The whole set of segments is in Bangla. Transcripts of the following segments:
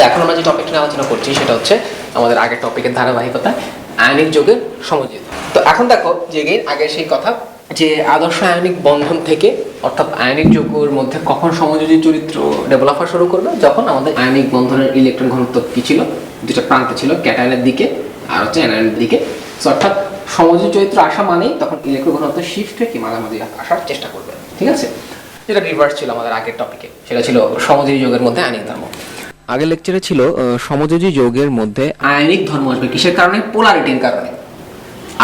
তো এখন আমরা যে টপিকটা আলোচনা করছি, সেটা হচ্ছে আমাদের আগের টপিকের ধারাবাহিকতা, আয়নিক যোগের সমযোজিত। তো এখন দেখো যে আগের সেই কথা যে আদর্শ আয়নিক বন্ধন থেকে, অর্থাৎ আয়নিক যৌগের মধ্যে কখন সমযোজী চরিত্র ডেভেলপ হওয়া শুরু করবে যখন আমাদের আয়নিক বন্ধনের ইলেকট্রন ঘনত্ব কী ছিল? দুটো প্রান্তে ছিল, ক্যাটায়নের দিকে আর হচ্ছে অ্যানায়নের দিকে। অর্থাৎ সমযোজী চরিত্র আসা মানেই তখন ইলেকট্রন ঘনত্ব শিফট হয়ে কি মাঝামাঝি আসার চেষ্টা করবে। ঠিক আছে? যেটা রিভার্স ছিল আমাদের আগের টপিকে সেটা ছিল সমযোজী যোগের মধ্যে আয়নিক ধর্ম। আগের লেকচারে ছিল সমযোজী যৌগের মধ্যে আয়নিক ধর্ম আসবে। কিসের কারণে? পোলারিটির কারণে।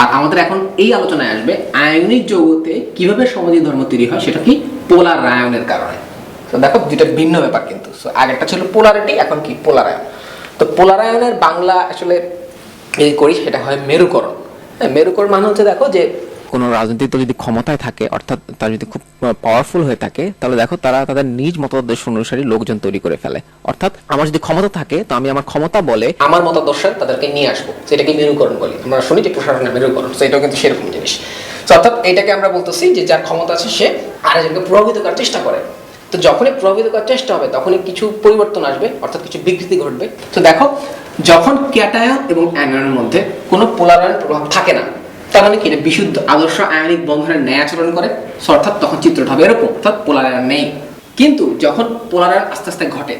আর আমাদের এখন এই আলোচনায় আসবে আয়নিক যৌগতে কীভাবে সমযোজী ধর্ম তৈরি হয়, সেটা কি? পোলার আয়নের কারণে। তো দেখো, দুইটা ভিন্ন ব্যাপার কিন্তু। আগেরটা ছিল পোলারিটি, এখন কি? পোলার আয়ন তো পোলার আয়নের বাংলা আসলে এই করি, সেটা হয় মেরুকরণ। হ্যাঁ মেরুকরণ মানে হচ্ছে দেখো যে কোনো রাজনৈতিক দল যদি ক্ষমতায় থাকে, অর্থাৎ তারা যদি খুব পাওয়ারফুল হয়ে থাকে, তাহলে দেখো তারা তাদের নিজ মতাদর্শ অনুসারী লোকজন তৈরি করে ফেলে। অর্থাৎ আমার যদি ক্ষমতা থাকে, তো আমি আমার ক্ষমতা বলে আমার মতাদর্শে তাদেরকে নিয়ে আসব। সেটাকে মেরুকরণ বলি। আমরা শুনি যে প্রশাসনের মেরুকরণ। তো এটাও কিন্তু সেরকম জিনিস। তো অর্থাৎ এটাকে আমরা বলতেছি যে যার ক্ষমতা আছে, সে আরেকজনকে প্রভাবিত করার চেষ্টা করে। তো যখনই প্রভাবিত করার চেষ্টা হবে, তখনই কিছু পরিবর্তন আসবে, অর্থাৎ কিছু বিকৃতি ঘটবে। তো দেখো, যখন ক্যাটায়ন এবং অ্যানায়নের মধ্যে কোনো পোলারায়ন প্রভাব থাকে না তার মানে কি? বিশুদ্ধ আদর্শ আয়নিক বন্ধনের ন্যায় আচরণ করে। অর্থাৎ তখন চিত্রটা হবে এরকম, অর্থাৎ পোলারায়ন নেই। কিন্তু যখন পোলারায়ন আস্তে আস্তে ঘটে,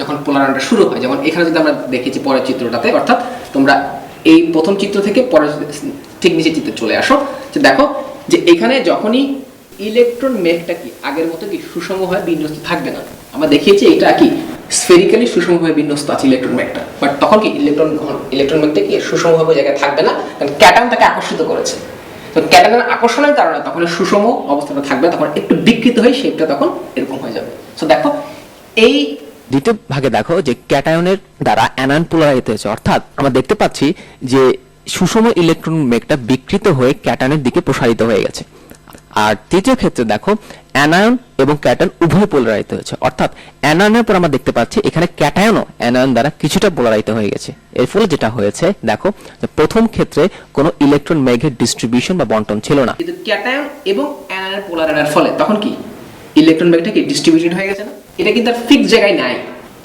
যখন পোলারায়নটা শুরু হয়, যেমন এখানে যদি আমরা দেখেছি পরের চিত্রটাতে, অর্থাৎ তোমরা এই প্রথম চিত্র থেকে পরের ঠিক নিচে চিত্রে চলে আসো, যে দেখো যে এখানে যখনই ইলেকট্রন মেঘটা কি, আগের মতো কি সুষমভাবে বিন্যস্ত থাকবে না। আমরা দেখিয়েছি এটা কি? স্ফেরিক্যালি সুষমভাবে বিন্যস্ত আছে ইলেকট্রন মেঘটা বাট তখন কি ইলেকট্রন ইলেকট্রন মেঘটা কি সুষমভাবে জায়গায় থাকবে না? কারণ ক্যাটান তাকে আকর্ষিত করেছে। তো ক্যাটানের আকর্ষণের কারণে তখন সুষম অবস্থাটা থাকবে, তখন একটু বিকৃত হয়ে শেপটা তখন এরকম হয়ে যাবে। তো দেখো, এই দ্বিতীয় ভাগে দেখো যে ক্যাটায়নের দ্বারা অ্যানায়ন পোলারাইজ হয়েছে। অর্থাৎ আমরা দেখতে পাচ্ছি যে সুষম ইলেকট্রন মেঘটা বিকৃত হয়ে ক্যাটায়নের দিকে প্রসারিত হয়ে গেছে। আর তৃতীয় ক্ষেত্রে দেখো, অ্যানায়ন এবং ক্যাটায়ন উভয় পোলারাইজ হয়েছে। অর্থাৎ অ্যানায়নের পর আমরা দেখতে পাচ্ছি এখানে ক্যাটায়নও অ্যানায়ন দ্বারা কিছুটা পোলারাইজ হয়ে গেছে। এর ফলে যেটা হয়েছে, দেখো প্রথম ক্ষেত্রে কোনো ইলেকট্রন মেঘের ডিস্ট্রিবিউশন বা বন্টন ছিল না। কিন্তু ক্যাটায়ন এবং অ্যানায়ন পোলারায়নের ফলে তখন কি? ইলেকট্রন ব্যাগটা কি ডিস্ট্রিবিউশন হয়ে গেছে না? এটা কিন্তু আর ফিক্স জায়গায় নাই।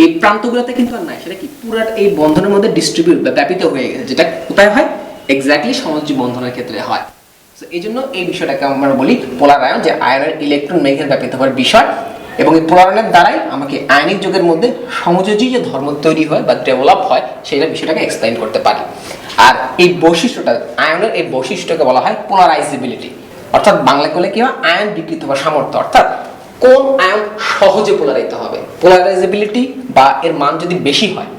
এই প্রান্তগুলোতে কিন্তু আর নাই। সেটা কি? পুরো এই বন্ধনের মধ্যে ডিস্ট্রিবিউট বা ব্যাপিত হয়ে গেছে। যেটা কোথায় হয়? এক্স্যাক্টলি সমযোজী বন্ধনের ক্ষেত্রে হয়। এই জন্য এই বিষয়টাকে আমরা বলি পোলার আয়ন যে আয়নের ইলেকট্রন মেঘের ব্যাপিত হওয়ার বিষয়। এবং এই পোলারায়নের দ্বারাই আমাকে আয়নিক যুগের মধ্যে সমযোজী যে ধর্ম তৈরি হয় বা ডেভেলপ হয়, সেটা বিষয়টাকে এক্সপ্লেইন করতে পারি। আর এই বৈশিষ্ট্যটা, আয়নের এই বৈশিষ্ট্যকে বলা হয় পোলারাইজেবিলিটি অর্থাৎ বাংলা করলে কি হয়? আয়ন বিকৃত হওয়ার সামর্থ্য। অর্থাৎ কোন আয়ন সহজে পোলারাইতে হবে? পোলারাইজেবিলিটি বা এর মান যদি বেশি হয়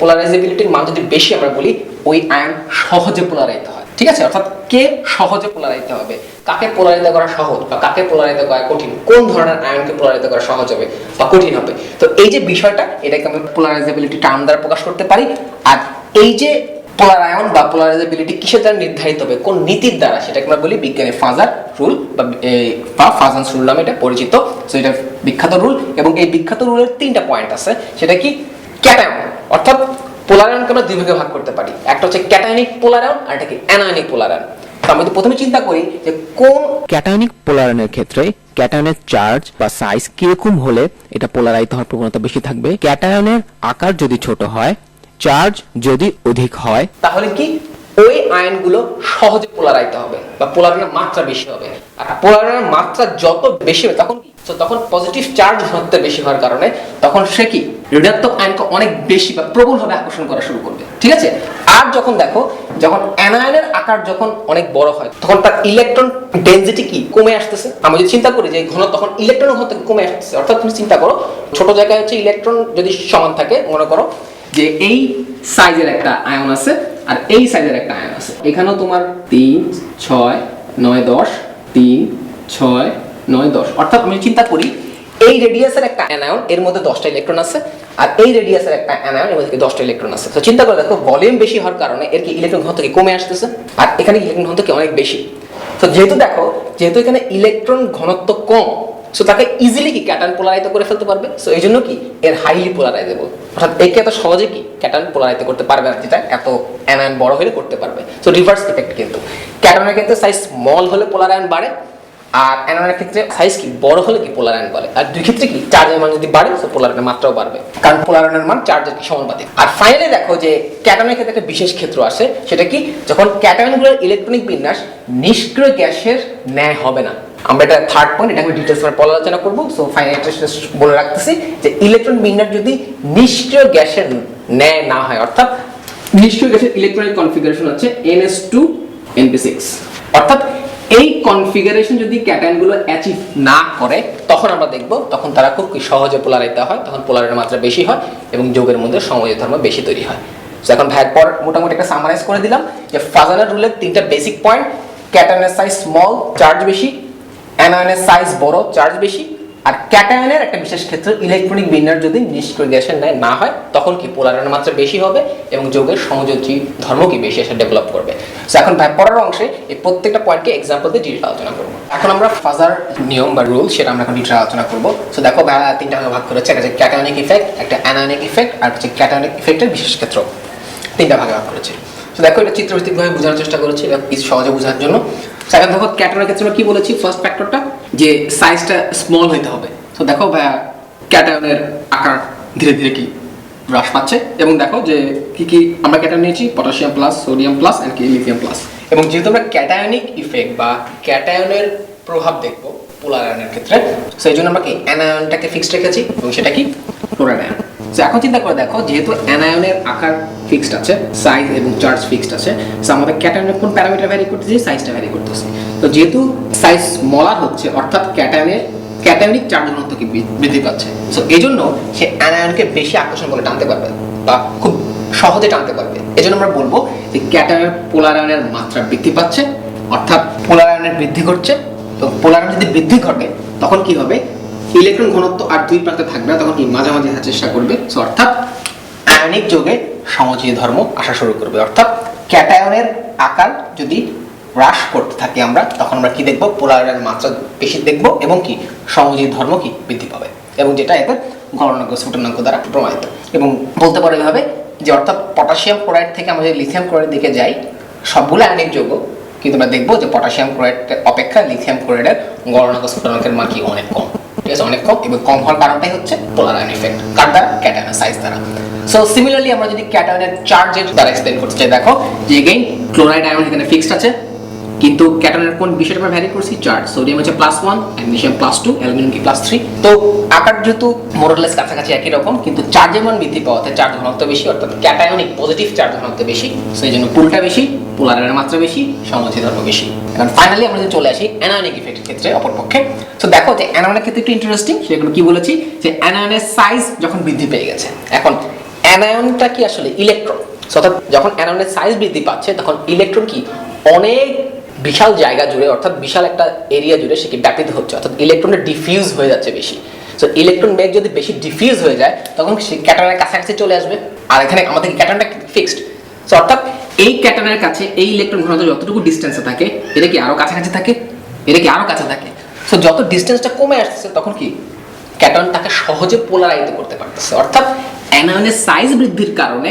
পোলারাইজেবিলিটির মান যদি বেশি আমরা বলি, ওই আয়ন সহজে পোলারাইতে হয়। ঠিক আছে? অর্থাৎ কে সহজে পোলারাইতে হবে? কাকে পোলারিত করা সহজ বা কাকে পোলারিত করা কঠিন? কোন ধরনের আয়নকে পোলারিত করা সহজ হবে বা কঠিন হবে? তো এই যে বিষয়টা, এটাকে আমরা পোলারাইজেবিলিটি টার্ম দ্বারা প্রকাশ করতে পারি। আর এই যে পোলার আয়ন বা পোলারাইজেবিলিটি কিসের দ্বারা নির্ধারিত হবে? কোন নীতির দ্বারা? সেটাকে আমরা বলি বিজ্ঞানের ফাজার রুল বা ফাজান্স রুল নামে এটা পরিচিত। তো এটা বিখ্যাত রুল এবং এই বিখ্যাত রুলের তিনটা পয়েন্ট আছে। সেটা কি? ক্যাটায়ন। অর্থাৎ পোলারায়নকে আমরা দুই ভাগে ভাগ করতে পারি। একটা হচ্ছে ক্যাটায়নিক পোলারায়ন আর একটা কি অ্যানায়নিক পোলারায়ন তো যদি প্রথমে চিন্তা করি যে কোন ক্যাটায়নিক পোলারায়নের ক্ষেত্রে ক্যাটায়নের চার্জ বা সাইজ কীরকম হলে এটা পোলারাইজ হওয়ার প্রবণতা বেশি থাকবে? ক্যাটায়নের আকার যদি ছোট হয় চার্জ যদি অধিক হয় তাহলে কি ওই আয়নগুলো সহজে পোলারাইতে হবে বা পোলারায়নের মাত্রা বেশি হবে। আর পোলারায়নের মাত্রা যত বেশি হবে তখন কি? তখন পজিটিভ চার্জ ঘনত্ব বেশি হওয়ার কারণে তখন সে কি? ঋণাত্মক আয়নকে অনেক বেশি বা প্রবলভাবে আকর্ষণ করা শুরু করবে। ঠিক আছে? আর যখন দেখো, যখন অ্যানায়নের আকার যখন অনেক বড় হয়, তখন তার ইলেকট্রন ডেনসিটি কি? কমে আসতেছে। আমরা যদি চিন্তা করি যে ঘন তখন ইলেকট্রন ঘনত্ব কমে আসতেছে। অর্থাৎ তুমি চিন্তা করো, ছোট জায়গায় হচ্ছে ইলেকট্রন যদি সমান থাকে, মনে করো যে এই সাইজের একটা আয়ন আছে আর এই সাইজের একটা আয়ন আছে। এখানেও তোমার তিন, ছয়, নয়, দশ, তিন, ছয়, নয়, দশ। অর্থাৎ আমি চিন্তা করি এই রেডিয়াসের একটা অ্যানায়ন এর মধ্যে দশটা ইলেকট্রন আছে, আর এই রেডিয়াসের একটা অ্যানায়ন এর মধ্যে দশটা ইলেকট্রন আছে? তো চিন্তা করে দেখো ভলিউম বেশি হওয়ার কারণে এর কি ইলেকট্রন ঘনত্ব কি কমে আসতেছে, আর এখানে ইলেকট্রন ঘনত্ব কি অনেক বেশি? তো যেহেতু দেখো, যেহেতু এখানে ইলেকট্রন ঘনত্ব কম সো তাকে ইজিলি কি ক্যাটান পোলারাইতে করে ফেলতে পারবে? সো এই জন্য কি এর হাইলি পোলারাইজেবল অর্থাৎ একে এত সহজে কি ক্যাটান পোলারাইতে করতে পারবে না যেটা এত অ্যানায়ন বড় হলে করতে পারবে? সো রিভার্স ইফেক্ট কিন্তু। ক্যাটানের ক্ষেত্রে সাইজ স্মল হলে পোলারায়ন বাড়ে আর অ্যানায়নের ক্ষেত্রে সাইজ কি? বড় হলে কি পোলার আয়ন বলে? আর দুই ক্ষেত্রে কি? চার্জের মান যদি বাড়ে, তো পোলার আয়নের মাত্রাও বাড়বে। কারণ পোলার আয়নের মান চার্জের সমানুপাতিক। আর ফাইনালি দেখো যে ক্যাটায়নের ক্ষেত্রে একটা বিশেষ ক্ষেত্র আসে সেটা কি? যখন ক্যাটায়নগুলোর ইলেকট্রনিক বিন্যাস নিষ্ক্রিয় গ্যাসের ন্যায় হবে না। আমরা এটা থার্ড পয়েন্ট এটা আমি ডিটেলস পরে পরে আলোচনা করব সো ফাইনাল বলে রাখতেছি যে ইলেকট্রন বিন্যাস যদি নিষ্ক্রিয় গ্যাসের ন্যায় না হয়, অর্থাৎ নিষ্ক্রিয় গ্যাসের ইলেকট্রনিক কনফিগারেশন হচ্ছে NS2 NP6 অর্থাৎ এই কনফিগারেশন যদি ক্যাটায়নগুলো অ্যাচিভ না করে, তখন আমরা দেখব, তখন তারা খুব সহজে পোলারিতে হয়, তখন পোলারের মাত্রা বেশি হয় এবং যোগের মধ্যে সময় ধর্ম বেশি তৈরি হয়। তো এখন ভ্যাট পর মোটামুটি একটা সামারাইজ করে দিলাম যে ফাজানার রুলের তিনটা বেসিক পয়েন্ট ক্যাটায়নের সাইজ স্মল চার্জ বেশি অ্যানায়নের সাইজ বড় চার্জ বেশি আর ক্যাটায়নের একটা বিশেষ ক্ষেত্রে ইলেকট্রনিক বিন্যাস যদি নিষ্ক্রিয় গ্যাসের ন্যায় না হয়, তখন কি পোলারের মাত্রা বেশি হবে এবং যোগের সংযোজী ধর্ম কি বেশি এসে ডেভেলপ করবে? তো এখন পরের অংশে এই প্রত্যেকটা পয়েন্টকে এক্সাম্পল দিয়ে ডিটেল আলোচনা করব। এখন আমরা ফাজার নিয়ম বা রুল সেটা আমরা এখন ডিটেল আলোচনা করব। তো দেখো তিনটা ভাগে করেছে, একটা হচ্ছে ক্যাটায়নিক ইফেক্ট একটা অ্যানায়নিক ইফেক্ট আর হচ্ছে ক্যাটায়নিক ইফেক্টের বিশেষ ক্ষেত্র। তিনটা ভাগে ভাগ করেছে। তো দেখো এটা চিত্রভিত্তিকভাবে বোঝানোর চেষ্টা করেছি, এটা সহজে বোঝার জন্য? এখন দেখো ক্যাটায়নের ক্ষেত্রে কি বলেছি? ফার্স্ট ফ্যাক্টরটা যে সাইজটা স্মল হইতে হবে। তো দেখো ভাইয়া ক্যাটায়নের আকার ধীরে ধীরে কি হ্রাস পাচ্ছে। এবং দেখো, যে কি কি আমরা ক্যাটায়ন নিয়েছি? Potassium plus sodium plus and কি? লিথিয়াম প্লাস এবং যেহেতু আমরা ক্যাটায়নিক ইফেক্ট বা ক্যাটায়নের প্রভাব দেখব পোলার আয়নের ক্ষেত্রে, সেই জন্য আমরা কি অ্যানায়নটাকে ফিক্সড রেখেছি এবং সেটা কি ক্লোরাইড আয়ন তো এখন চিন্তা করে দেখো, যেহেতু অ্যানায়নের আকার ফিক্সড আছে সাইজ এবং চার্জ ফিক্সড আছে। তো আমাদের ক্যাটায়নের কোন প্যারামিটার ভ্যারি করতেছি সাইজটা ভ্যারি করতেছি। তো যেহেতু সাইজ স্মলার হচ্ছে, অর্থাৎ ক্যাটায়নের ক্যাটায়নিক চার্জ ঘনত্ব কি বৃ- বৃদ্ধি পাচ্ছে। সো এই জন্য সে অ্যানায়নকে বেশি আকর্ষণ করে টানতে পারবে, বা খুব সহজে টানতে পারবে। এই জন্য আমরা বলব যে ক্যাটায়নের পোলার আয়নের মাত্রা বৃদ্ধি পাচ্ছে, অর্থাৎ পোলার আয়নের বৃদ্ধি ঘটছে। তো পোলার আয়ন যদি বৃদ্ধি ঘটে, তখন কি হবে? ইলেকট্রন ঘনত্ব আর দুই প্রান্তে থাকবে না, তখন কি মাঝামাঝি চেষ্টা করবে সো অর্থাৎ আয়নিক যোগে সমজীয় ধর্ম আসা শুরু করবে। অর্থাৎ ক্যাটায়নের আকার যদি হ্রাস করতে থাকি আমরা, তখন আমরা কি দেখব? পোলারের মাত্রা বেশি দেখব এবং কি? সমজীয় ধর্ম কি? বৃদ্ধি পাবে। এবং যেটা এবার গণনাঙ্ক স্ফুটনাঙ্ক দ্বারা প্রমাণিত। এবং বলতে পারো এভাবে যে, অর্থাৎ পটাশিয়াম ক্লোরাইড থেকে আমরা যদি লিথিয়াম ক্লোরাইড দিকে যাই, সবগুলো আয়নিক যৌগ, কিন্তু আমরা দেখব যে পটাশিয়াম ক্লোরাইড অপেক্ষা লিথিয়াম ক্লোরাইডের গণনাঙ্ক স্ফুটনাঙ্কের মান কি? অনেক কম। ঠিক অনেক কম এবং কম হওয়ার কারণটাই হচ্ছে পোলার আয়ন ইফেক্ট কার দ্বারা? ক্যাটায়নের সাইজ দ্বারা। সো সিমিলারলি আমরা যদি ক্যাটায়নের চার্জের দ্বারা এক্সপ্লেন করতে চাই, দেখো যে এগেইন ক্লোরাইড আয়ন এখানে ফিক্সড আছে, কিন্তু ক্যাটায়নের কোন বিষয়টা ভ্যারি করছি? চার্জ সোডিয়াম হচ্ছে plus one magnesium plus two aluminium কি প্লাস থ্রি তো, আকার যেহেতু মোরলেস কাছাকাছি একই রকম, কিন্তু চার্জের মান বৃদ্ধি পাওয়াতে চার্জ ঘনত্ব বেশি, অর্থাৎ ক্যাটায়নিক পজিটিভ চার্জ ঘনত্ব বেশি, সেই জন্য পুলটা বেশি পোলারের মাত্রা বেশি সমঝি ধর্ম বেশি। এখন ফাইনালি আমরা যদি চলে আসি অ্যানায়নিক ইফেক্টের ক্ষেত্রে অপরপক্ষে। তো দেখো যে অ্যানায়নের ক্ষেত্রে একটু ইন্টারেস্টিং সেগুলো কি বলেছি? যে অ্যানায়নের সাইজ যখন বৃদ্ধি পেয়ে গেছে। এখন অ্যানায়নটা কি আসলে ইলেকট্রন অর্থাৎ যখন অ্যানায়নের সাইজ বৃদ্ধি পাচ্ছে, তখন ইলেকট্রন কি অনেক বিশাল জায়গা জুড়ে, অর্থাৎ বিশাল একটা এরিয়া জুড়ে সে কি ব্যাপিত হচ্ছে, অর্থাৎ ইলেকট্রনের ডিফিউজ হয়ে যাচ্ছে বেশি। সো ইলেকট্রন বেগ যদি বেশি ডিফিউজ হয়ে যায়, তখন সে ক্যাটানের কাছাকাছি চলে আসবে? আর এখানে আমাদের ক্যাটানটা ফিক্সড সো অর্থাৎ এই ক্যাটানের কাছে এই ইলেকট্রন ঘনত্ব যতটুকু ডিস্টেন্সে থাকে, এটা কি আরও কাছাকাছি থাকে? এটা কি আরও কাছে থাকে? সো যত ডিস্টেন্সটা কমে আসছে তখন কি? ক্যাটন তাকে সহজে পোলারাইজ করতে পারতেছে। অর্থাৎ অ্যানায়নের সাইজ বৃদ্ধির কারণে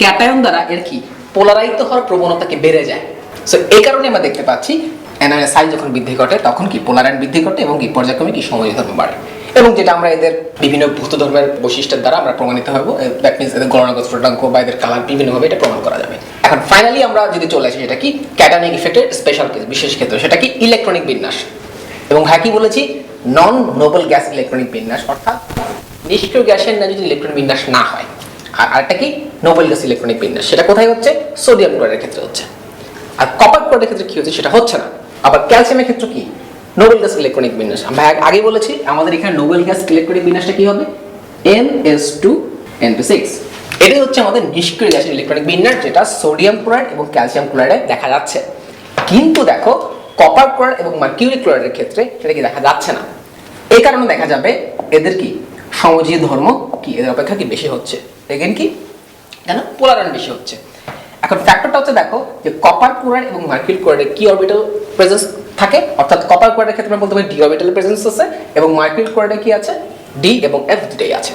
ক্যাটায়ন দ্বারা এর কি? পোলারাইজ হওয়ার প্রবণতা কি বেড়ে যায়। সো এই কারণে আমরা দেখতে পাচ্ছি অ্যানায়নের সাইজ যখন বৃদ্ধি ঘটে, তখন কি পোলারায়ন বৃদ্ধি ঘটে এবং কি পর্যায়ক্রমে কি সময় ধর্ম বাড়ে। এবং যেটা আমরা এদের বিভিন্ন ভূত ধর্মের বৈশিষ্ট্যের দ্বারা আমরা প্রমাণিত হব দ্যাট মিনস এদের গণনাগত স্ফুটনাঙ্ক বা এদের কালার বিভিন্নভাবে এটা প্রমাণ করা যাবে। এখন ফাইনালি আমরা যদি চলে আসি, সেটা কি? ক্যাটানিক ইফেক্টের স্পেশাল বিশেষ ক্ষেত্র, সেটা কি? ইলেকট্রনিক বিন্যাস। এবং হ্যাঁ কি বলেছি? নন নোবেল গ্যাস ইলেকট্রনিক বিন্যাস, অর্থাৎ নিষ্ক্রিয় গ্যাসের না যদি ইলেকট্রন বিন্যাস না হয়। আর আরেকটা কি? নোবেল গ্যাস ইলেকট্রনিক বিন্যাস, সেটা কোথায় হচ্ছে? সোডিয়াম ক্লোরাইডের ক্ষেত্রে হচ্ছে। আর কপার ক্লোরাইডের ক্ষেত্রে কি হচ্ছে? সেটা হচ্ছে না। আবার ক্যালসিয়ামের ক্ষেত্রে কি? নোবেল গ্যাস ইলেকট্রনিক বিন্যাস আমরা আগে বলেছি, আমাদের এখানে নোবেল গ্যাস ইলেকট্রনিক বিন্যাসটা কি হবে? N S two N two six এটাই হচ্ছে আমাদের নিষ্ক্রিয় গ্যাসের ইলেকট্রনিক বিন্যাস যেটা সোডিয়াম ক্লোরাইড এবং ক্যালসিয়াম ক্লোরাইডে দেখা যাচ্ছে। কিন্তু দেখো কপার ক্লোরাইড এবং মার্কিউরি ক্লোরাইডের ক্ষেত্রে সেটা কি দেখা যাচ্ছে না। এই কারণে দেখা যাবে, এদের কি সমজীয় ধর্ম কি? এদের অপেক্ষা কি বেশি হচ্ছে? দেখেন কি? কেন? পোলারান বেশি হচ্ছে। এখন ফ্যাক্টরটা হচ্ছে, দেখো, যে কপার ক্লোরাইড এবং মার্কিউরি ক্লোরাইডের কি অরবিটাল প্রেজেন্স থাকে, অর্থাৎ কপার ক্লোরাইডের ক্ষেত্রে আমরা বলতে পারি ডি অরবিটাল প্রেজেন্স আছে এবং মার্কিউরি ক্লোরাইডে কি আছে? ডি এবং এফ দুটাই আছে।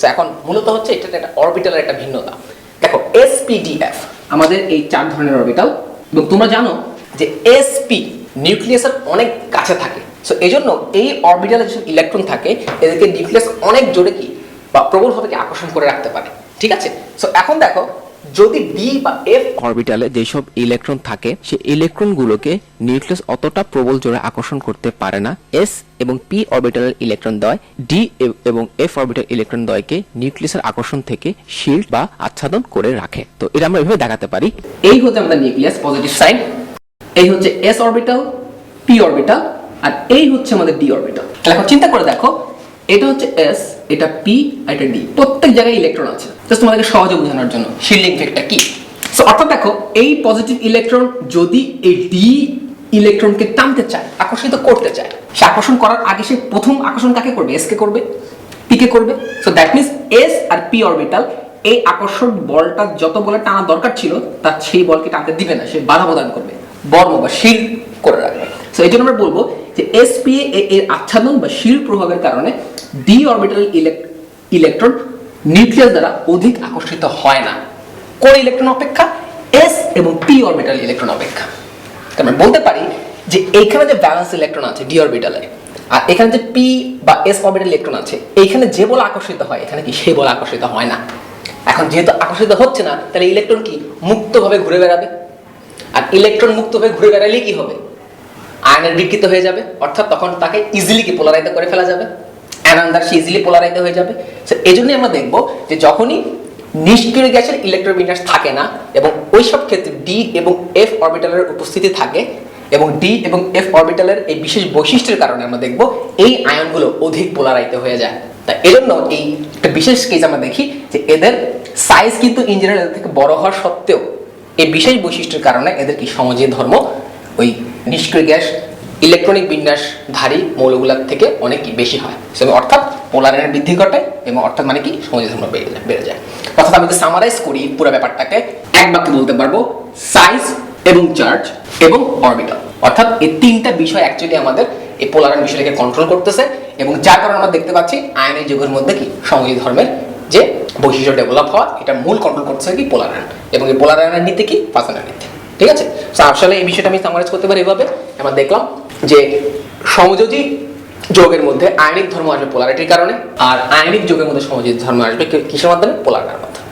তো এখন মূলত হচ্ছে এটা একটা অরবিটালের একটা ভিন্নতা। দেখো এসপিডিএফ আমাদের এই চার ধরনের অরবিটাল এবং তোমরা জানো যে এসপি নিউক্লিয়াসের অনেক কাছে থাকে। সো এই জন্য এই অরবিটালে যেসব ইলেকট্রন থাকে, এদেরকে নিউক্লিয়াস অনেক জোরে কি বা প্রবলভাবে কি আকর্ষণ করে রাখতে পারে। ঠিক আছে? সো এখন দেখো যদি ডি বা এফ অরবিটালে যেসব ইলেকট্রন থাকে সেই ইলেকট্রনগুলোকে নিউক্লিয়াস অতটা প্রবল জোরে আকর্ষণ করতে পারে না। এস এবং পি অরবিটালের ইলেকট্রন দ্বয় ডি এবং এফ অরবিটাল ইলেকট্রন দ্বয়কে নিউক্লিয়াসের আকর্ষণ থেকে শিল্ড বা আচ্ছাদন করে রাখে। তো এটা আমরা এভাবে দেখাতে পারি। এই হচ্ছে আমাদের নিউক্লিয়াস পজিটিভ সাইড এই হচ্ছে এস অরবিটাল পি অরবিটাল আর এই হচ্ছে আমাদের ডি অরবিটাল এখন চিন্তা করে দেখো, এটা হচ্ছে এস এটা পি এটা ডি প্রত্যেক জায়গায় ইলেকট্রন আছে। জাস্ট তোমাদেরকে সহজে বোঝানোর জন্য। শিল্ডিং ইফেক্টটা কি? সো অর্থাৎ দেখো, এই পজিটিভ ইলেকট্রন যদি এই ডি ইলেকট্রনকে টানতে চায়, আকর্ষিত করতে চায়, সে আকর্ষণ করার আগে সে প্রথম আকর্ষণ কাকে করবে? এস কে করবে? পি কে করবে? সো দ্যাট মিনস এস আর পি অরবিটাল এই আকর্ষণ বলটা যত বলে টানা দরকার ছিল, তার সেই বলকে টানতে দিবে না। সে বাধা প্রদান করবে। বর্ম বা শিল করে রাখবে। সো এই জন্য আমরা বলব যে এসপিএ এর আচ্ছাদন বা শিল প্রভাবের কারণে ডি অরবিটাল ইলেকট্রন নিউক্লিয়াস দ্বারা অধিক আকর্ষিত হয় না। কোন ইলেকট্রন অপেক্ষা? এস এবং পি অরবিটাল ইলেকট্রন অপেক্ষা। আমরা বলতে পারি যে এইখানে যে ব্যালেন্স ইলেকট্রন আছে ডি অরবিটালে আর এখানে যে পি বা এস অরবিটাল ইলেকট্রন আছে, এইখানে যে বল আকর্ষিত হয়, এখানে কি সেই বল আকর্ষিত হয় না। এখন যেহেতু আকর্ষিত হচ্ছে না, তাহলে ইলেকট্রন কি মুক্তভাবে ঘুরে বেড়াবে? আর ইলেকট্রন মুক্তভাবে ঘুরে বেড়ালে কি হবে? আয়নের বিকৃত হয়ে যাবে, অর্থাৎ তখন তাকে ইজিলি কি পোলারাইজ করে ফেলা যাবে? অ্যানান্দার সে ইজিলি পোলারাইজ হয়ে যাবে। তো এই জন্যই আমরা দেখব যে যখনই নিষ্ক্রিয় গ্যাসের ইলেকট্রোবিন্যাস থাকে না, এবং ওই সব ক্ষেত্রে ডি এবং এফ অরবিটালের উপস্থিতি থাকে, এবং ডি এবং এফ অরবিটালের এই বিশেষ বৈশিষ্ট্যের কারণে আমরা দেখব এই আয়নগুলো অধিক পোলারাইতে হয়ে যায়। তাই এজন্য এই একটা বিশেষ কেস আমরা দেখি যে এদের সাইজ কিন্তু ইন জেনারেল থেকে বড় হওয়ার সত্ত্বেও এই বিশেষ বৈশিষ্ট্যের কারণে এদের কি সমাজীয় ধর্ম ওই নিষ্ক্রিয় গ্যাস ইলেকট্রনিক বিন্যাসধারী মৌলগুলোর থেকে অনেক বেশি হয়। অর্থাৎ পোলারের বৃদ্ধি ঘটে এবং অর্থাৎ মানে কি? সমাজীয় ধর্ম বেড়ে যায় অর্থাৎ আমি সামারাইজ করি পুরো ব্যাপারটাকে, এক বাক্যে বলতে পারব সাইজ এবং চার্জ এবং অরবিটাল অর্থাৎ এই তিনটা বিষয় অ্যাকচুয়ালি আমাদের এই পোলারের বিষয়টাকে কন্ট্রোল করতেছে এবং যার কারণে আমরা দেখতে পাচ্ছি আয়নের যুগের মধ্যে কি? সমাজী ধর্মের যে বৈশিষ্ট্য ডেভেলপ হওয়া, এটা মূল কন্ট্রোল করতেছে কি? পোলারায়ন এবং এই পোলার আয়নের নীতি কি? ফাসানের নীতি ঠিক আছে? আসলে এই বিষয়টা আমি সামারাইজ করতে পারি এভাবে। আমরা দেখলাম যে সমযোজী যোগের মধ্যে আয়নিক ধর্ম আসবে পোলারিটির কারণে, আর আইনিক যোগের মধ্যে সমযোজী ধর্ম আসবে কিসের মাধ্যমে? পোলার মাধ্যমে